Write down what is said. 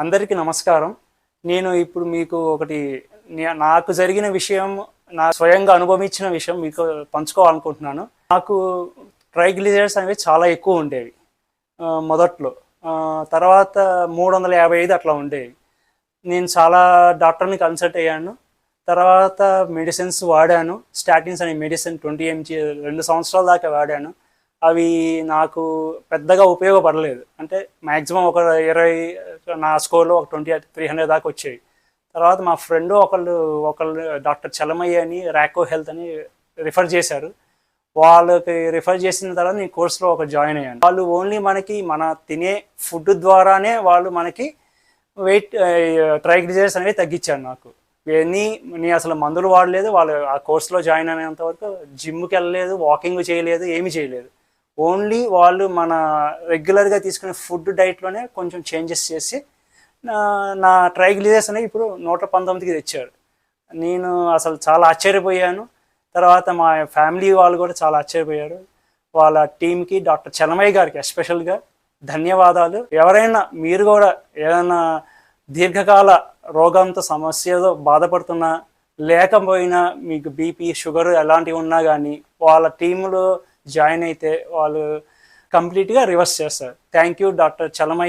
అందరికీ నమస్కారం. నేను ఇప్పుడు మీకు ఒకటి నాకు జరిగిన విషయం నా స్వయంగా అనుభవించిన విషయం మీకు పంచుకోవాలనుకుంటున్నాను. నాకు ట్రైగ్లిజర్స్ అనేవి చాలా ఎక్కువ ఉండేవి మొదట్లో. తర్వాత మూడు వందల యాభై ఐదు అట్లా ఉండేవి. నేను చాలా డాక్టర్ని కన్సల్ట్ అయ్యాను. తర్వాత మెడిసిన్స్ వాడాను. స్టాటిన్స్ అనే మెడిసిన్ ట్వంటీ ఎంజీ రెండు సంవత్సరాల దాకా వాడాను. అవి నాకు పెద్దగా ఉపయోగపడలేదు. అంటే మ్యాక్సిమం ఒక ఇరవై నా స్కోర్లో ఒక ట్వంటీ త్రీ హండ్రెడ్ దాకా వచ్చాయి తర్వాత మా ఫ్రెండ్ ఒకళ్ళు ఒకళ్ళు డాక్టర్ చలమయ్య అని ర్యాకో హెల్త్ అని రిఫర్ చేశారు. వాళ్ళకి రిఫర్ చేసిన తర్వాత నేను కోర్సులో ఒక జాయిన్ అయ్యాను. వాళ్ళు ఓన్లీ మనకి మన తినే ఫుడ్ ద్వారానే వాళ్ళు మనకి వెయిట్ ట్రైగ్లిజరైడ్స్ అనేవి తగ్గించారు నాకు. ఇవన్నీ నేను అసలు మందులు వాడలేదు. వాళ్ళు ఆ కోర్సులో జాయిన్ అయినంత వరకు జిమ్కి వెళ్ళలేదు వాకింగ్ చేయలేదు ఏమీ చేయలేదు. ఓన్లీ వాళ్ళు మన రెగ్యులర్గా తీసుకునే ఫుడ్ డైట్లోనే కొంచెం చేంజెస్ చేసి నా నా ట్రైగ్లిజరైడ్స్ అనేవి ఇప్పుడు నూట పంతొమ్మిదికి తెచ్చారు. నేను అసలు చాలా ఆశ్చర్యపోయాను. తర్వాత మా ఫ్యామిలీ వాళ్ళు కూడా చాలా ఆశ్చర్యపోయారు. వాళ్ళ టీంకి డాక్టర్ చలమయ్య గారికి ఎస్పెషల్గా ధన్యవాదాలు. ఎవరైనా మీరు కూడా ఏదైనా దీర్ఘకాల రోగంతో సమస్యతో బాధపడుతున్నా లేకపోయినా మీకు బీపీ షుగర్ ఎలాంటివి ఉన్నా కానీ వాళ్ళ టీంలో జాయిన్ అయితే వాళ్ళు కంప్లీట్గా రివర్స్ చేస్తారు. Thank you doctor Chalamayya